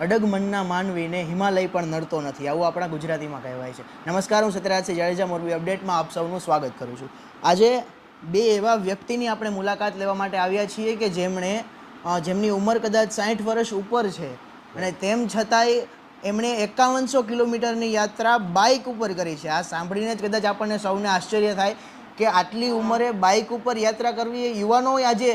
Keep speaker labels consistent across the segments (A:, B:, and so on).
A: અડગ મનના માનવીને હિમાલય પણ નડતો નથી. આવું આપણા ગુજરાતીમાં કહેવાય છે. નમસ્કાર, હું સત્યરાજસિંહ જાડેજા, મોરબી અપડેટમાં આપ સૌનું સ્વાગત કરું છું. આજે બે એવા વ્યક્તિની આપણે મુલાકાત લેવા માટે આવ્યા છીએ કે જેમણે જેમની ઉંમર કદાચ સાઠ વર્ષ ઉપર છે અને તેમ છતાંય એમણે એકાવનસો કિલોમીટરની યાત્રા બાઇક ઉપર કરી છે. આ સાંભળીને જ કદાચ આપણને સૌને આશ્ચર્ય થાય કે આટલી ઉંમરે બાઇક ઉપર યાત્રા કરવી એ યુવાનોએ આજે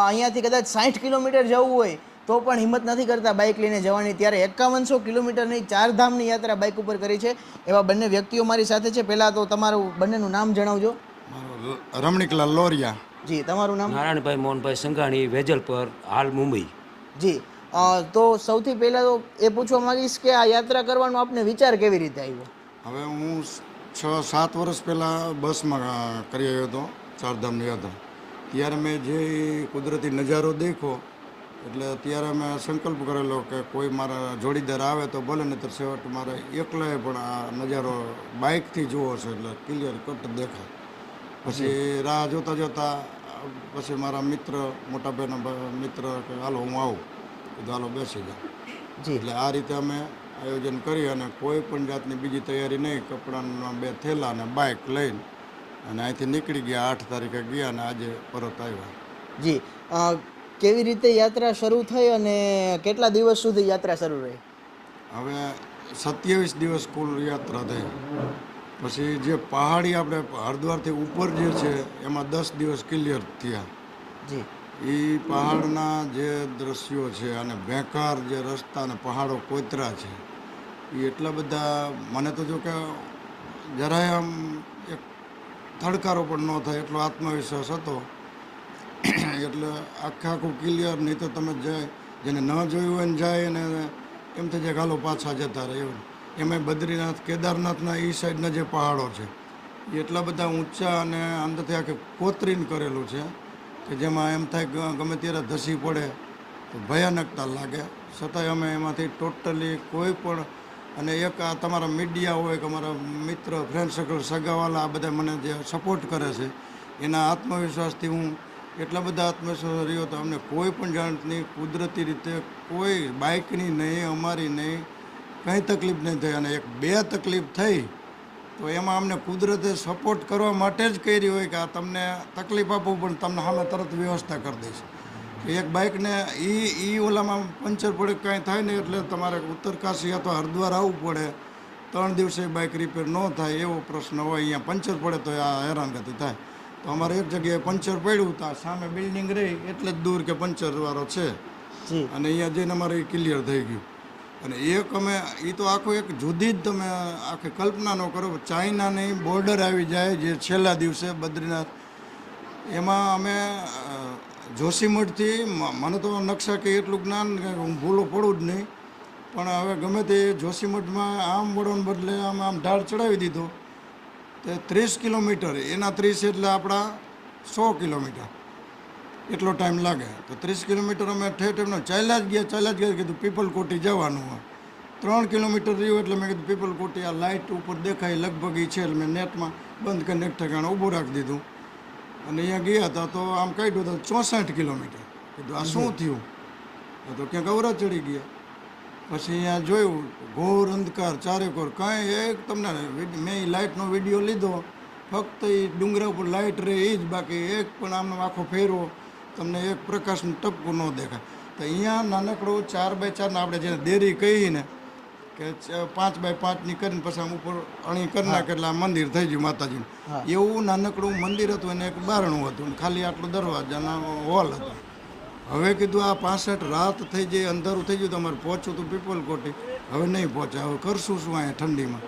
A: અહીંયાથી કદાચ સાઠ કિલોમીટર જવું હોય તો પણ હિંમત નથી કરતા બાઇક લઈને જવાની. ત્યારે એકાવનસો કિલોમીટરની ચારધામની યાત્રા બાઇક ઉપર કરી છે. એવા બંને વ્યક્તિઓ મારી સાથે છે. પહેલાં તો તમારું બંનેનું નામ જણાવજો.
B: મારો રમણીકલાલ લોરિયા.
A: જી તમારું નામ?
C: નારાયણભાઈ મોહનભાઈ સંઘાણી વેજલપર હાલ મુંબઈ.
A: જી તો સૌથી પહેલાં તો એ પૂછવા માંગીશ કે આ યાત્રા કરવાનો આપને વિચાર કેવી રીતે આવ્યો?
B: હવે હું છ સાત વર્ષ પહેલાં બસમાં કરી આવ્યો હતો ચારધામની યાત્રા. ત્યારે મેં જે કુદરતી નજારો દેખ્યો એટલે ત્યારે મેં સંકલ્પ કરેલો કે કોઈ મારા જોડીદાર આવે તો ભલે નહીતર છેવટ મારે એકલાએ પણ આ નજારો બાઇકથી જોવો છે એટલે ક્લિયર કટ દેખાય. પછી રાહ જોતાં જોતાં પછી મારા મિત્ર મોટા ભાઈના મિત્ર કે હાલો હું આવું કીધું હાલો બેસી
A: જાઉં
B: એટલે આ રીતે અમે આયોજન કરી અને કોઈ પણ જાતની બીજી તૈયારી નહીં કપડાના બે થેલા અને બાઇક લઈને અને અહીંથી નીકળી ગયા આઠ તારીખે ગયા અને આજે પરત આવ્યા.
A: જી. કેવી રીતે યાત્રા શરૂ થઈ અને કેટલા દિવસ સુધી યાત્રા શરૂ રહી?
B: હવે સત્યાવીસ દિવસ કુલ યાત્રા થઈ. પછી જે પહાડી આપણે હરિદ્વારથી ઉપર જે છે એમાં દસ દિવસ ક્લિયર થયા.
A: જી.
B: એ પહાડના જે દ્રશ્યો છે અને બેકાર જે રસ્તા અને પહાડો કોતરા છે એ એટલા બધા મને તો જો કે જરાય આમ એક થડકારો પણ ન થાય એટલો આત્મવિશ્વાસ હતો. એટલે આખા આખું ક્લિયર નહીં તો તમે જાય જેને ન જોયું હોય ને જાય અને એમ થઈ જાય ગાલો પાછા જતા રહે એવું. એમાં બદ્રીનાથ, કેદારનાથના એ સાઈડના જે પહાડો છે એ એટલા બધા ઊંચા અને અંદરથી આખે કોતરીને કરેલું છે કે જેમાં એમ થાય કે ગમે ત્યારે ધસી પડે તો ભયાનકતા લાગે. છતાંય અમે એમાંથી ટોટલી કોઈ પણ અને એક આ તમારા મીડિયા હોય કે અમારા મિત્ર ફ્રેન્ડ સર્કલ સગાવાલા આ બધા મને જે સપોર્ટ કરે છે, એના આત્મવિશ્વાસથી હું એટલા બધા આત્મવિશ્વાસ રહ્યો તો અમને કોઈ પણ જાતની કુદરતી રીતે કોઈ બાઇકની નહીં, અમારી નહીં, કંઈ તકલીફ નહીં થઈ. અને એક બે તકલીફ થઈ તો એમાં અમને કુદરતે સપોર્ટ કરવા માટે જ કરી હોય કે આ તમને તકલીફ આપું, પણ તમને સામે તરત વ્યવસ્થા કરી દઈશ. એક બાઇકને એ એ ઓલામાં પંચર પડે, કાંઈ થાય ને એટલે તમારે ઉત્તરકાશી અથવા હરિદ્વાર આવવું પડે. ત્રણ દિવસે બાઇક રિપેર ન થાય એવો પ્રશ્ન હોય, અહીંયા પંચર પડે તો આ હેરાનગતિ થાય. તો અમારે એક જગ્યાએ પંચર પડ્યું તા સામે બિલ્ડિંગ રહી એટલે જ દૂર કે પંચરવાળો છે. અને અહીંયા જઈને અમારે ક્લિયર થઈ ગયું. અને એક અમે એ તો આખું એક જુદી જ તમે આખી કલ્પના ન કરો ચાઇનાની બોર્ડર આવી જાય જે છેલ્લા દિવસે બદ્રીનાથ. એમાં અમે જોશીમઠથી મને તો નકશા કે એટલું જ્ઞાન કે હું ભૂલો પડું જ નહીં. પણ હવે ગમે તે જોશીમઠમાં આમ વળવાને બદલે આમ આમ ઢાળ ચડાવી દીધો. તે ત્રીસ કિલોમીટર. એના ત્રીસ એટલે આપણા સો કિલોમીટર. એટલો ટાઈમ લાગે. તો ત્રીસ કિલોમીટર અમે ઠેઠ એમને ચાલ્યા જ ગયા, ચાલ્યા જ ગયા. કીધું પીપલ કોટી જવાનું હોય. ત્રણ કિલોમીટર રહ્યું એટલે મેં કીધું પીપલ કોટી આ લાઇટ ઉપર દેખાય લગભગ એ છે એટલે મેં નેટમાં બંધ કરીને એક ઠેકાણે ઊભું રાખી દીધું. અને અહીંયા ગયા હતા તો આમ કાઢ્યું તો ચોસઠ કિલોમીટર. કીધું, આ શું થયું? તો ક્યાંક અવરા ચડી ગયા. પછી અહીંયા જોયું ઘોર અંધકાર ચારેકોર કાંઈ એક તમને મેં એ લાઇટનો વીડિયો લીધો ફક્ત એ ડુંગરા ઉપર લાઇટ રહે એ જ બાકી એક પણ આમ આખો ફેરવો તમને એક પ્રકાશનું ટપકું ન દેખાય. તો અહીંયા નાનકડો ચાર બાય ચારના આપણે જેને દેરી કહીને કે પાંચ બાય પાંચની કરીને પછી આમ ઉપર અણી કરી નાખે એટલે આ મંદિર થઈ ગયું માતાજીનું. એવું નાનકડું મંદિર હતું અને એક બારણું હતું ખાલી આટલો દરવાજાના હોલ હતો. હવે કીધું આ પાસઠ રાત થઈ જાય અંધારું થઈ ગયું, તમારે પહોંચવું તો પીપલ કોટી હવે નહીં પહોંચે, હવે કરશું શું અહીંયા ઠંડીમાં?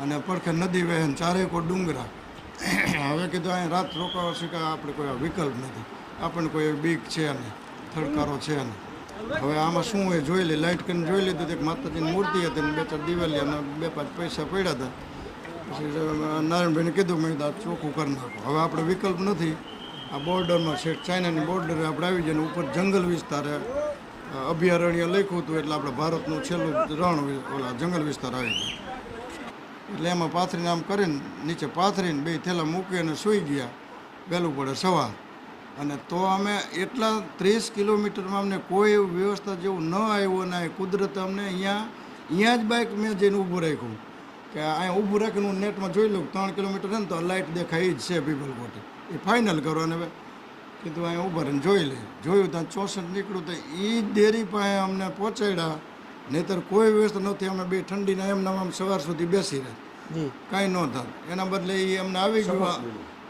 B: અને પડખે નદી વહેન ચારે કોઈ ડુંગરા. હવે કીધું અહીંયા રાત રોકાવા શીખા આપણે કોઈ વિકલ્પ નથી. આપણને કોઈ બીક છે નહીં, થડકારો છે નહીં. હવે આમાં શું હોય જોઈ લે લાઇટ કરીને જોઈ લીધું એક માતાજીની મૂર્તિ હતી અને બે ચાર દિવાલી અને બે પાંચ પૈસા પડ્યા હતા. પછી નારાયણભાઈને કીધું, મેં ચોખ્ખું કરી નાખો. હવે આપણે વિકલ્પ નથી. આ બોર્ડરમાં છે ચાઇનાની બોર્ડરે આપણે આવી જાય ઉપર જંગલ વિસ્તારે અભયારણ્ય લખ્યું હતું એટલે આપણે ભારતનું છેલ્લું રણ ઓલા જંગલ વિસ્તાર આવી ગયો. એટલે એમાં પાથરીને આમ કરીને નીચે પાથરીને બે થેલા મૂકી અને સૂઈ ગયા વહેલું પડે સવાર. અને તો અમે એટલા ત્રીસ કિલોમીટરમાં અમને કોઈ એવું વ્યવસ્થા જેવું ન આવ્યું અને કુદરત અમને અહીંયા અહીંયા જ બાઇક મેં જઈને ઊભું રાખ્યું. કે અહીંયા ઊભું રાખીને હું નેટમાં જોઈ લઉં ત્રણ કિલોમીટર છે ને તો લાઇટ દેખાય જ છે પીપલ કોટી એ ફાઇનલ કરો અને હવે. કીધું અહીંયા ઊભા રહીને જોઈ લે. જોયું ત્યાં ચોસઠ નીકળ્યું તો એ ડેરી પાસે અમને પહોંચાડ્યા. નહીંતર કોઈ વ્યવસ્થા નથી અમે બે ઠંડીના એમના આમ સવાર સુધી બેસી રહે કાંઈ ન થાય એના બદલે એ અમને આવી ગયું.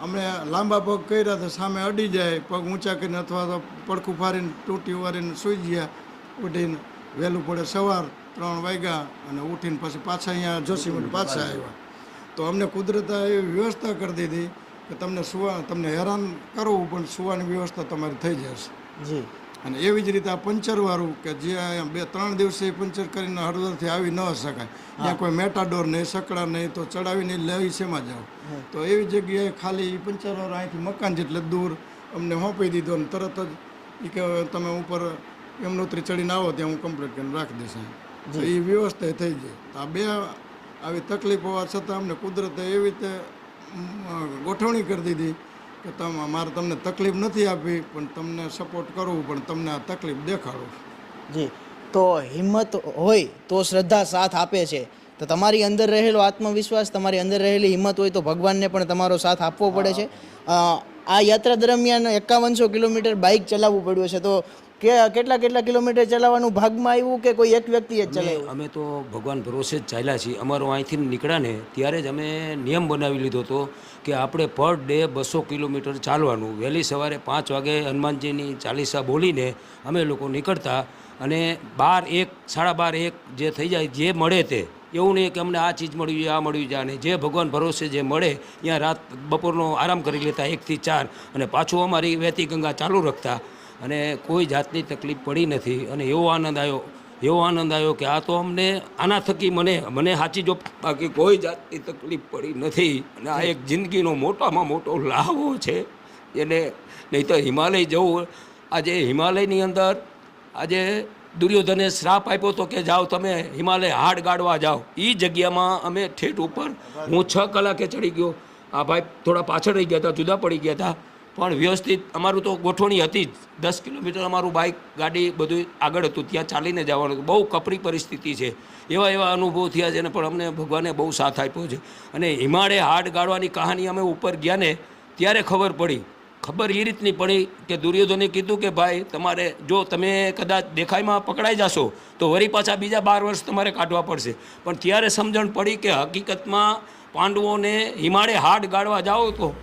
B: અમે લાંબા પગ કર્યા તો સામે અડી જાય. પગ ઊંચા કરીને અથવા તો પડખું ફાડીને તૂટી વારીને સૂઈ ગયા. ઉઠીને વહેલું પડે સવાર ત્રણ વાગ્યા અને ઉઠીને પછી પાછા અહીંયા જોશીમઠ પાછા આવ્યા. તો અમને કુદરતે એવી વ્યવસ્થા કરી દીધી. કે તમને સુવા તમને હેરાન કરવું પણ સુવાની વ્યવસ્થા તમારી થઈ જશે.
A: જી.
B: અને એવી જ રીતે આ પંચરવાળું કે જે બે ત્રણ દિવસે પંચર કરીને હળદરથી આવી ન શકાય. ત્યાં કોઈ મેટાડોર નહીં સકડા નહીં તો ચડાવીને લઈ શેમાં જાઓ તો એવી જગ્યાએ ખાલી પંચરવાળું પંચરવાળો અહીંથી મકાન જેટલે દૂર અમને સોંપી દીધો અને તરત જ એ કે તમે ઉપર યમનોત્રી ચડીને આવો ત્યાં હું કમ્પ્લીટ કરીને રાખી દઈશ. તો એ વ્યવસ્થા થઈ જાય આ બે આવી તકલીફ હોવા છતાં અમને કુદરતે એવી રીતે ગોઠવણી કરી દીધી કે તમે મારે તમને તકલીફ નથી આપી પણ તમને સપોર્ટ કરવું પણ તમને આ તકલીફ દેખાડું.
A: જી. તો હિંમત હોય તો શ્રદ્ધા સાથ આપે છે. તો તમારી અંદર રહેલો આત્મવિશ્વાસ તમારી અંદર રહેલી હિંમત હોય તો ભગવાનને પણ તમારો સાથ આપવો પડે છે. આ યાત્રા દરમિયાન એકાવનસો કિલોમીટર બાઇક ચલાવવું પડ્યું છે તો કે કેટલા કેટલા કિલોમીટર ચલાવવાનું ભાગમાં આવ્યું કે કોઈ એક વ્યક્તિએ જ ચલાવ્યું?
C: અમે તો ભગવાન ભરોસે જ ચાલ્યા છીએ. અમારો અહીંથી નીકળ્યા ને ત્યારે જ અમે નિયમ બનાવી લીધો હતો કે આપણે પર ડે બસો કિલોમીટર ચાલવાનું. વહેલી સવારે પાંચ વાગે હનુમાનજીની ચાલીસા બોલીને અમે લોકો નીકળતા અને બાર એક સાડા બાર એક જે થઈ જાય જે મળે તે. એવું નહીં કે અમને આ ચીજ મળ્યું છે આ મળ્યું છે અને જે ભગવાન ભરોસે જે મળે ત્યાં રાત બપોરનો આરામ કરી લેતા એકથી ચાર અને પાછું અમારી વહેતી ગંગા ચાલુ રાખતા. અને કોઈ જાતની તકલીફ પડી નથી અને એવો આનંદ આવ્યો, એવો આનંદ આવ્યો કે આ તો અમને આના થકી મને મને સાચી જો બાકી કોઈ જાતની તકલીફ પડી નથી અને આ એક જિંદગીનો મોટામાં મોટો લાભો છે. એને નહીં તો હિમાલય જવું આજે હિમાલયની અંદર આજે દુર્યોધને શ્રાપ આપ્યો તો કે જાઓ તમે હિમાલય હાડ ગાડવા જાઓ. એ જગ્યામાં અમે ઠેઠ ઉપર હું છ કલાકે ચડી ગયો. આ ભાઈ થોડા પાછળ રહી ગયા હતા, જુદા પડી ગયા હતા. પણ વ્યવસ્થિત, અમારું તો ગોઠવણી હતી જ. દસ કિલોમીટર અમારું બાઇક ગાડી બધું આગળ હતું, ત્યાં ચાલીને જવાનું હતું. બહુ કપરી પરિસ્થિતિ છે. એવા એવા અનુભવ થયા છે પણ અમને ભગવાને બહુ સાથ આપ્યો છે. અને હિમાળે હાડ ગાળવાની કહાની અમે ઉપર ગયા ને, ત્યારે ખબર પડી. ખબર એ રીતની પડી કે દુર્યોધને કીધું કે, ભાઈ, તમારે, જો તમે કદાચ દેખાયમાં પકડાઈ જશો, તો વળી પાછા બીજા બાર વર્ષ તમારે કાઢવા પડશે. પણ ત્યારે સમજણ પડી કે હકીકતમાં પાંડવોને હિમાળે હાડ ગાળવા જાઓ તો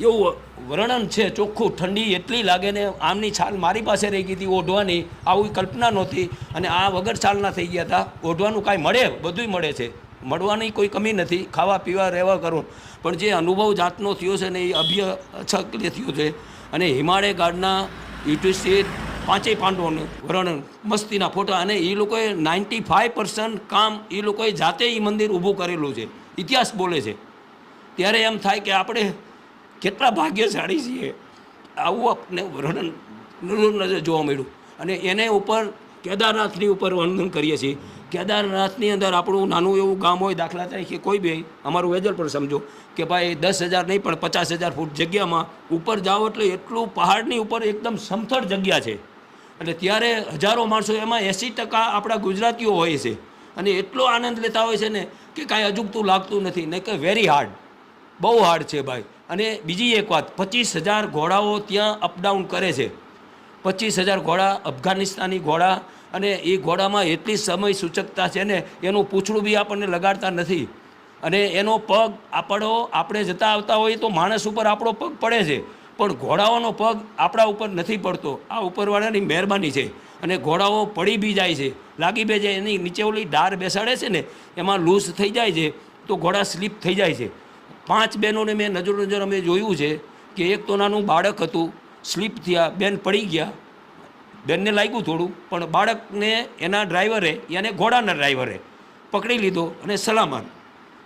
C: એવું વર્ણન છે, ચોખ્ખું, ઠંડી એટલી લાગે ને આમની છાલ મારી પાસે રહી ગઈ હતી, ઓઢવાની આવી કલ્પના નહોતી અને આ વગર છાલના થઈ ગયા હતા. ઓઢવાનું કાંઈ મળે? બધુંય મળે છે. મળવાની કોઈ કમી નથી. ખાવા, પીવા, રહેવા કરવું પણ જે અનુભવ જાતનો થયો છે ને એ અભ્ય અછકલે થયો છે. અને હિમાલય ગાર્ડના યુટીસી પાંચેય પાંડવોનું વર્ણન, મસ્તીના ફોટા અને એ લોકોએ નાઇન્ટી ફાઇવ પર્સન્ટ કામ એ લોકોએ જાતે એ મંદિર ઊભું કરેલું છે. ઇતિહાસ બોલે છે. ત્યારે એમ થાય કે આપણે કેટલા ભાગ્યશાળી છીએ? આવું આપણે વર્ણન નજર જોવા મળ્યું. અને એને ઉપર કેદારનાથની ઉપર વર્ણન કરીએ છીએ. કેદારનાથની અંદર આપણું નાનું એવું ગામ હોય, દાખલા તરીકે કોઈ બી, અમારું વેધર પણ સમજો કે ભાઈ દસ હજાર નહીં, પણ પચાસ હજાર ફૂટ જગ્યામાં ઉપર જાઓ એટલે એટલું પહાડની ઉપર એકદમ સમથળ જગ્યા છે. એટલે ત્યારે હજારો માણસો એમાં એંસી ટકા આપણા ગુજરાતીઓ હોય છે. અને એટલો આનંદ લેતા હોય છે ને કે કાંઈ અજુગતું લાગતું નથી ને કે વેરી હાર્ડ બહુ હાર્ડ છે ભાઈ. અને બીજી એક વાત, પચીસ હજાર ઘોડાઓ ત્યાં અપડાઉન કરે છે. પચીસ હજાર ઘોડા અફઘાનિસ્તાની ઘોડા અને એ ઘોડામાં એટલી સમય સૂચકતા છે ને, એનું પૂછડું બી આપણને લગાડતા નથી. અને એનો પગ આપણો, આપણે જતા આવતા હોઈએ તો માણસ ઉપર આપણો પગ પડે છે. પણ ઘોડાઓનો પગ આપણા ઉપર નથી પડતો. આ ઉપરવાળાની મહેરબાની છે. અને ઘોડાઓ પડી બી જાય છે. લાગી બે જાય, એની નીચે ઓલી ડાર બેસાડે છે ને, એમાં લૂઝ થઈ જાય છે, તો ઘોડા સ્લીપ થઈ જાય છે. પાંચ બહેનોને મેં નજર નજર અમે જોયું છે કે એક તો નાનું બાળક હતું, સ્લીપ થયા, બેન પડી ગયા. બેનને લાગ્યું થોડું, પણ બાળકને એના ડ્રાઈવરે, યાને ઘોડાના ડ્રાઈવરે પકડી લીધો અને સલામત.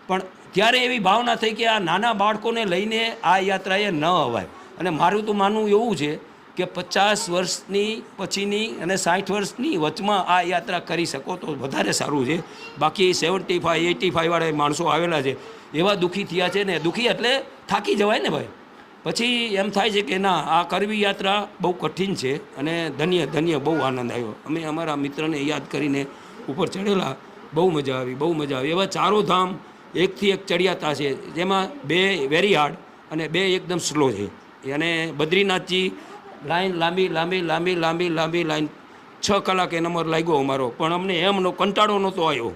C: પણ ત્યારે એવી ભાવના થઈ કે આ નાના બાળકોને લઈને આ યાત્રાએ ન અવાય. અને મારું તો માનવું એવું છે કે પચાસ વર્ષની પછીની અને સાઠ વર્ષની વચમાં આ યાત્રા કરી શકો તો વધારે સારું છે. બાકી સેવન્ટી ફાઈવ એટી ફાઈવવાળા માણસો આવેલા છે. એવા દુઃખી થયા છે ને, દુઃખી એટલે થાકી જવાય ને ભાઈ. પછી એમ થાય છે કે ના, આ કરવી યાત્રા બહુ કઠિન છે અને ધન્ય ધન્ય બહુ આનંદ આવ્યો. અમે અમારા મિત્રને યાદ કરીને ઉપર ચડેલા, બહુ મજા આવી, બહુ મજા આવી. એવા ચારો ધામ એકથી એક ચડિયાતા છે, જેમાં બે વેરી હાર્ડ અને બે એકદમ સ્લો છે. અને બદ્રીનાથજી લાઈન લાંબી લાંબી લાંબી લાંબી લાંબી લાઈન. છ કલાકે નંબર લાગ્યો અમારો. પણ અમને એમનો કંટાળો નહોતો આવ્યો.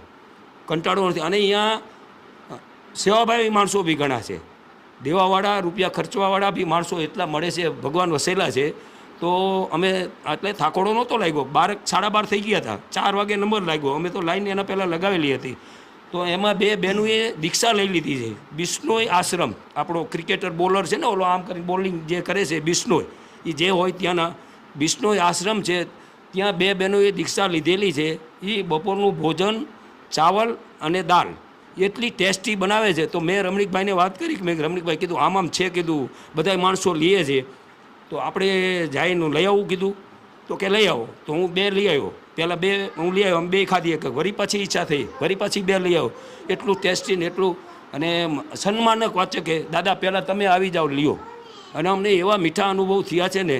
C: કંટાળો નથી. અને અહીંયા સેવાભાવી માણસો બી ઘણા છે. દેવાવાળા, રૂપિયા ખર્ચવાવાળા બી માણસો એટલા મળે છે, ભગવાન વસેલા છે. તો અમે એટલે થાકોડો નહોતો લાગ્યો. બાર, સાડા બાર થઈ ગયા હતા. ચાર વાગે નંબર લાગ્યો. અમે તો લાઈન એના પહેલાં લગાવેલી હતી. તો એમાં બે બહેનોએ દીક્ષા લઈ લીધી છે. બિશ્નોય આશ્રમ. આપણો ક્રિકેટર બોલર છે ને, ઓલો આમ કરીને બોલિંગ જે કરે છે બિશ્નોય એ જે હોય ત્યાંના બિશ્નોય આશ્રમ છે, ત્યાં બે બહેનોએ દીક્ષા લીધેલી છે એ બપોરનું ભોજન, ચાવલ અને દાળ એટલી ટેસ્ટી બનાવે છે. તો મેં રમણીકભાઈને વાત કરી કે મેં રમણીકભાઈ, કીધું, આમ આમ છે, કીધું બધા માણસો લઈએ છે. તો આપણે જઈને લઈ આવું કીધું. તો કે, લઈ આવો. તો હું બે લઈ આવ્યો. પહેલાં બે, હું લઈ આવ્યો, અમે બે ખાધી એક વળી પાછી ઈચ્છા થઈ. વળી પાછી બે લઈ આવ્યો. એટલું ટેસ્ટી ને એટલું, અને સન્માનક વાંચે કે દાદા, પહેલાં તમે આવી જાઓ, લ્યો. અને અમને એવા મીઠા અનુભવ થયા છે ને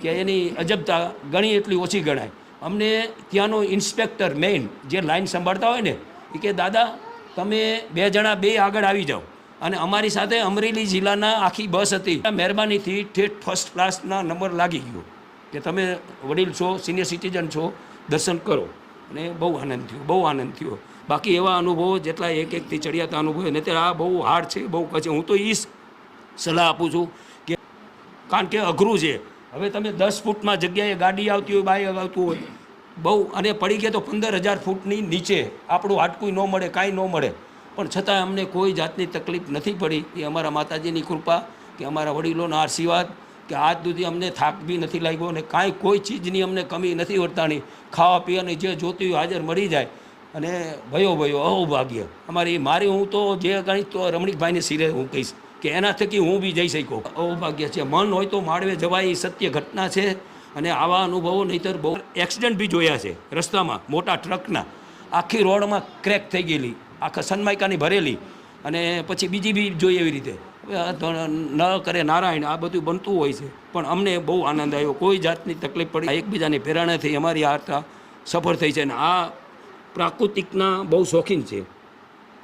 C: કે એની અજબતા ઘણી એટલી ઓછી ગણાય. અમને ત્યાંનો ઇન્સ્પેક્ટર મેઇન જે લાઈન સંભાળતા હોય ને, એ કે, દાદા, તમે બે જણા બે આગળ આવી જાઓ. અને અમારી સાથે અમરેલી જિલ્લાના આખી બસ હતી. મહેરબાનીથી ઠેઠ ફર્સ્ટ ક્લાસના નંબર લાગી ગયો કે તમે વડીલ છો સિનિયર સિટીઝન છો, દર્શન કરો. અને બહુ આનંદ થયો, બહુ આનંદ થયો. બાકી એવા અનુભવો જેટલા એક એકથી ચડિયાતા અનુભવો ને આ બહુ હાર્ડ છે, બહુ કચે હું તો એ સલાહ આપું છું કારણ કે અઘરું છે. હવે તમે દસ ફૂટમાં જગ્યાએ ગાડી આવતી હોય, બાઇક આવતું હોય, બહુ અને પડી ગયા તો પંદર હજાર ફૂટની નીચે આપણું હાટકું ન મળે, કાંઈ ન મળે. પણ છતાં અમને કોઈ જાતની તકલીફ નથી પડી. એ અમારા માતાજીની કૃપા કે અમારા વડીલોના આશીર્વાદ કે આજ સુધી અમને થાક બી નથી લાગ્યો અને કાંઈ કોઈ ચીજની અમને કમી નથી વર્તાણી. ખાવા પીવાની જે જોતી હોય હાજર મળી જાય. અને ભયો ભયો, અહોભાગ્ય. અમારી મારી હું તો જે ગણિત તો રમણીકભાઈને સિરે હું કહીશ. કે એના થકી હું બી જઈ શક્યો. અવભાગ્ય છે. મન હોય તો માળવે જવાય, એ સત્ય ઘટના છે. અને આવા અનુભવો નહીંતર બહુ એક્સિડન્ટ બી જોયા છે રસ્તામાં, મોટા ટ્રકના આખી રોડમાં ક્રેક થઈ ગયેલી. આખા સનમાઇકાની ભરેલી. અને પછી બીજી બી જોઈએ એવી રીતે. ન કરે નારાયણ, આ બધું બનતું હોય છે. પણ અમને બહુ આનંદ આવ્યો. કોઈ જાતની તકલીફ પડી. એકબીજાની પ્રેરણાથી અમારી યાત્રા સફળ થઈ છે. અને આ પ્રાકૃતિકના બહુ શોખીન છે.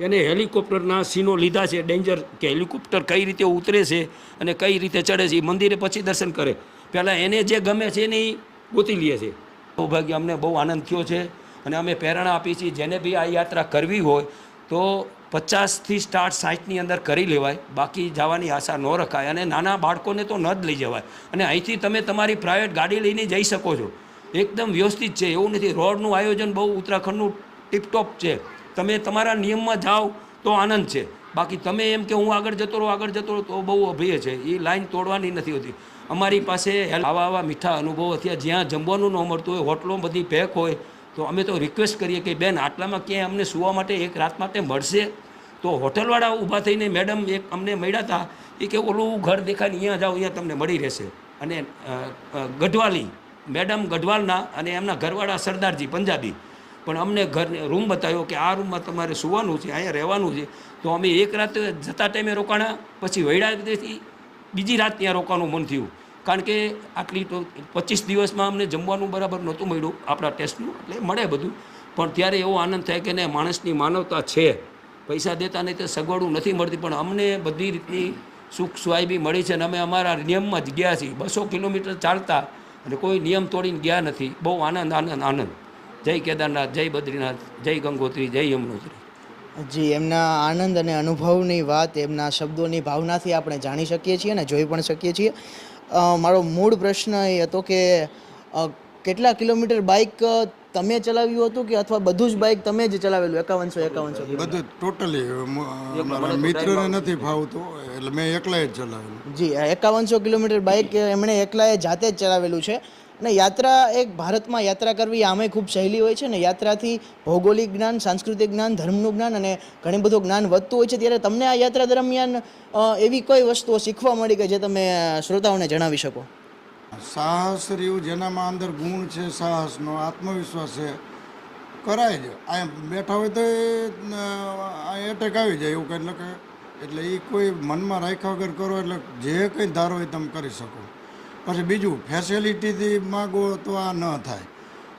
C: એને હેલિકોપ્ટરના સીનો લીધા છે. ડેન્જર કે હેલિકોપ્ટર કઈ રીતે ઉતરે છે અને કઈ રીતે ચડે છે એ મંદિરે પછી દર્શન કરે. પહેલાં એને જે ગમે છે એને એ ગોતી લે છે. સૌભાગ્ય અમને બહુ આનંદ થયો છે અને અમે પ્રેરણા આપી છીએ જેને બી આ યાત્રા કરવી હોય તો પચાસથી સ્ટાર્ટ સાઠની અંદર કરી લેવાય. બાકી જવાની આશા ન રખાય અને નાના બાળકોને તો ન જ લઈ જવાય. અને અહીંથી તમે તમારી પ્રાઇવેટ ગાડી લઈને જઈ શકો છો. એકદમ વ્યવસ્થિત છે. એવું નથી. રોડનું આયોજન બહુ ઉત્તરાખંડનું ટીપટોપ છે. તમે તમારા નિયમમાં જાઓ તો આનંદ છે. બાકી તમે એમ કે હું આગળ જતો રહો, આગળ જતો રહો તો બહુ અભય છે. એ લાઈન તોડવાની નથી હોતી. અમારી પાસે આવા આવા મીઠા અનુભવો થયા. જ્યાં જમવાનું ન મળતું હોય, હોટલો બધી પેક હોય, તો અમે તો રિક્વેસ્ટ કરીએ કે બેન આટલામાં ક્યાંય અમને સુવા માટે એક રાત માટે મળશે? તો હોટલવાળા ઊભા થઈને મેડમ એક અમને મળ્યા હતા. એ કે ઓલું ઘર દેખાય અહીંયા જાઓ, અહીંયા તમને મળી રહેશે. અને ગઢવાલી મેડમ ગઢવાલના અને એમના ઘરવાળા સરદારજી, પંજાબી. પણ અમને ઘર રૂમ બતાવ્યો કે આ રૂમમાં તમારે સુવાનું છે, અહીંયા રહેવાનું છે. તો અમે એક રાત જતા ટાઈમે રોકાણા, પછી વૈડાથી બીજી રાત ત્યાં રોકાવાનું મન થયું. કારણ કે આટલી તો પચીસ દિવસમાં અમને જમવાનું બરાબર નહોતું મળ્યું આપણા ટેસ્ટનું, એટલે મળે બધું. પણ ત્યારે એવો આનંદ થાય કે ને માણસની માનવતા છે. પૈસા દેતા નહીં તો સગવડું નથી મળતી, પણ અમને બધી રીતની સુખ સુવાઈ બી મળી છે અને અમે અમારા નિયમમાં જ ગયા છીએ. બસો કિલોમીટર ચાલતા અને કોઈ નિયમ તોડીને ગયા નથી. બહુ આનંદ આનંદ આનંદ. જય કેદારનાથ જય બદ્રીનાથ જય ગંગોત્રી જય યમનોત્રી.
A: જી એમના આનંદ અને અનુભવની વાત એમના શબ્દોની ભાવનાથી આપણે જાણી શકીએ છીએ અને જોઈ પણ શકીએ છીએ. મારો મૂળ પ્રશ્ન એ હતો કે કેટલા કિલોમીટર બાઇક તમે ચલાવ્યું હતું કે અથવા બધું જ બાઇક તમે જ ચલાવેલું? એકાવનસો એકાવનસો
B: બધું ટોટલી મારા મિત્રને નથી ફાવતું એટલે મેં એકલાએ જ ચલાવેલું.
A: જી એકાવનસો કિલોમીટર બાઇક એમણે એકલાએ જાતે જ ચલાવેલું છે. અને યાત્રા, એક ભારતમાં યાત્રા કરવી આમે ખૂબ સહેલી હોય છે ને યાત્રાથી ભૌગોલિક જ્ઞાન, સાંસ્કૃતિક જ્ઞાન, ધર્મનું જ્ઞાન અને ઘણી બધું જ્ઞાન વધતું હોય છે. ત્યારે તમને આ યાત્રા દરમિયાન એવી કઈ વસ્તુઓ શીખવા મળી કે જે તમે શ્રોતાઓને જણાવી શકો?
B: સાહસ રહ્યું જેનામાં અંદર ગુણ છે, સાહસનો આત્મવિશ્વાસ છે. કરાય જ અહીંયા બેઠા હોય તો એટેક આવી જાય એવું કંઈ એટલે એટલે એ કોઈ મનમાં રાખ્યા વગર કરો એટલે જે કંઈ ધારો એ તમે કરી શકો. પછી બીજું ફેસિલિટીમાં ગો તો આ ન થાય.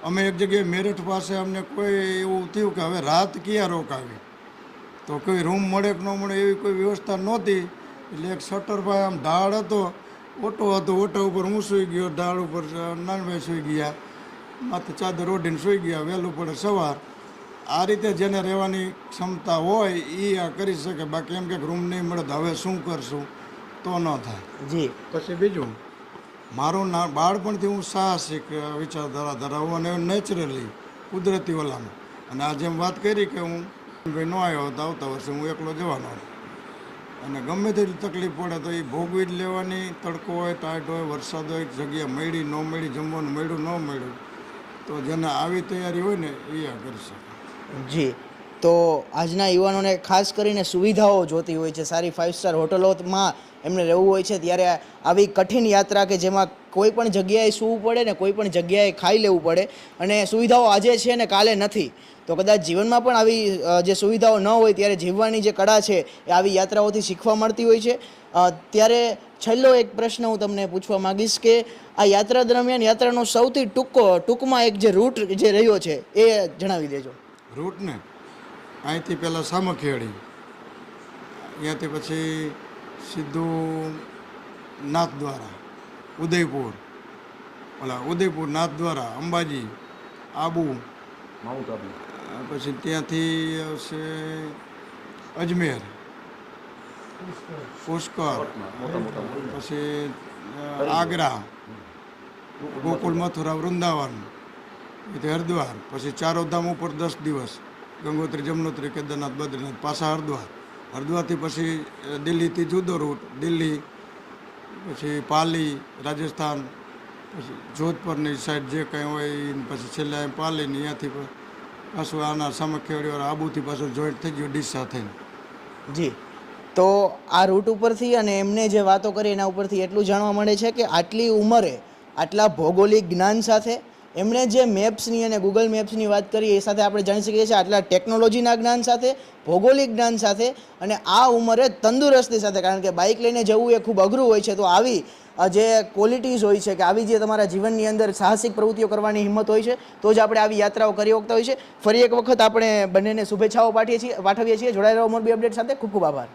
B: અમે એક જગ્યાએ મેરઠ પાસે અમને કોઈ એવું થયું કે હવે રાત ક્યાં રોકાવી? તો કોઈ રૂમ મળે કે ન મળે એવી કોઈ વ્યવસ્થા નહોતી. એટલે એક શટર ભાઈ આમ ઢાળ હતો ઓટો હતો ઓટો ઉપર હું સૂઈ ગયો ઢાળ ઉપર નાનભાઈ સૂઈ ગયા માથે ચાદર ઓઢીને સૂઈ ગયા વહેલું પડે સવાર. આ રીતે જેને રહેવાની ક્ષમતા હોય એ આ કરી શકે. બાકી એમ કે રૂમ નહીં મળે તો હવે શું કરશું? તો ન થાય.
A: જી.
B: પછી બીજું મારું ના, બાળપણથી હું સાહસિક વિચારધારા ધરાવું અને નેચરલી કુદરતી ઓલામાં. અને આજે વાત કરી કે હું ભાઈ ન આવ્યો તો આવતા વર્ષે હું એકલો જવાનો હતો. અને ગમે તેટલી તકલીફ પડે તો એ ભોગવી જ લેવાની, તડકો હોય, ટાઈટ હોય, વરસાદ હોય જગ્યા મળી, ન મળી, જમવાનું મળ્યું, ન મળ્યું, તો જેને આવી તૈયારી હોય ને એ આ કરી શકે.
A: જી. તો આજના યુવાનોને ખાસ કરીને સુવિધાઓ જોતી હોય છે. સારી ફાઇવ સ્ટાર હોટલોમાં એમને રહેવું હોય છે. ત્યારે આવી કઠિન યાત્રા કે જેમાં કોઈ પણ જગ્યાએ સૂવું પડે ને કોઈ પણ જગ્યાએ ખાઈ લેવું પડે અને સુવિધાઓ આજે છે ને કાલે નથી. તો કદાચ જીવનમાં પણ આવી જે સુવિધાઓ ન હોય ત્યારે જીવવાની જે કળા છે એ આવી યાત્રાઓથી શીખવા મળતી હોય છે. ત્યારે છેલ્લો એક પ્રશ્ન હું તમને પૂછવા માંગીશ કે આ યાત્રા દરમિયાન યાત્રાનો સૌથી ટૂંકો, ટૂંકમાં એક જે રૂટ જે રહ્યો છે એ જણાવી દેજો.
B: રૂટને અહીંથી પહેલાં સામખિયાળી. અહીંયાથી પછી સીધું નાથદ્વારા ઉદયપુર. ઓલા ઉદયપુર નાથદ્વારા અંબાજી આબુ. અ, પછી ત્યાંથી આવશે અજમેર. પુષ્કર. પછી આગ્રા. ગોકુલ મથુરા વૃંદાવન. હરિદ્વાર. પછી ચારોધામ ઉપર દસ દિવસ. ગંગોત્રી, જમનોત્રી, કેદારનાથ, બદ્રીનાથ, પાછા હરદ્વાર. હરદ્વારથી પછી દિલ્હીથી જુદો રૂટ. દિલ્હી, પછી પાલી, રાજસ્થાન, પછી જોધપુરની સાઈડ જે કંઈ હોય પછી છેલ્લે અહીં પાલીને અહીંયાથી પાછું આના સમખેવાડી આબુથી પાછું જોઈન્ટ થઈ ગયું, ડીસા થઈને.
A: જી. તો આ રૂટ ઉપરથી અને એમને જે વાતો કરી એના ઉપરથી એટલું જાણવા મળે છે કે આટલી ઉંમરે આટલા ભૌગોલિક જ્ઞાન સાથે એમણે જે મેપ્સની અને ગૂગલ મેપ્સની વાત કરી, એ સાથે આપણે જાણી શકીએ છીએ આટલા ટેકનોલોજીના જ્ઞાન સાથે, ભૌગોલિક જ્ઞાન સાથે અને આ ઉંમરે તંદુરસ્તી સાથે. કારણ કે બાઇક લઈને જવું એ ખૂબ અઘરું હોય છે. તો આવી જે ક્વોલિટીઝ હોય છે કે આવી જે તમારા જીવનની અંદર સાહસિક પ્રવૃત્તિઓ કરવાની હિંમત હોય છે, તો જ આપણે આવી યાત્રાઓ કરી શકતા હોય છે. ફરી એક વખત આપણે બંનેને શુભેચ્છાઓ પાઠીએ છીએ, પાઠવીએ છીએ. જોડાયેલા મોરબી અપડેટ સાથે. ખૂબ ખૂબ આભાર.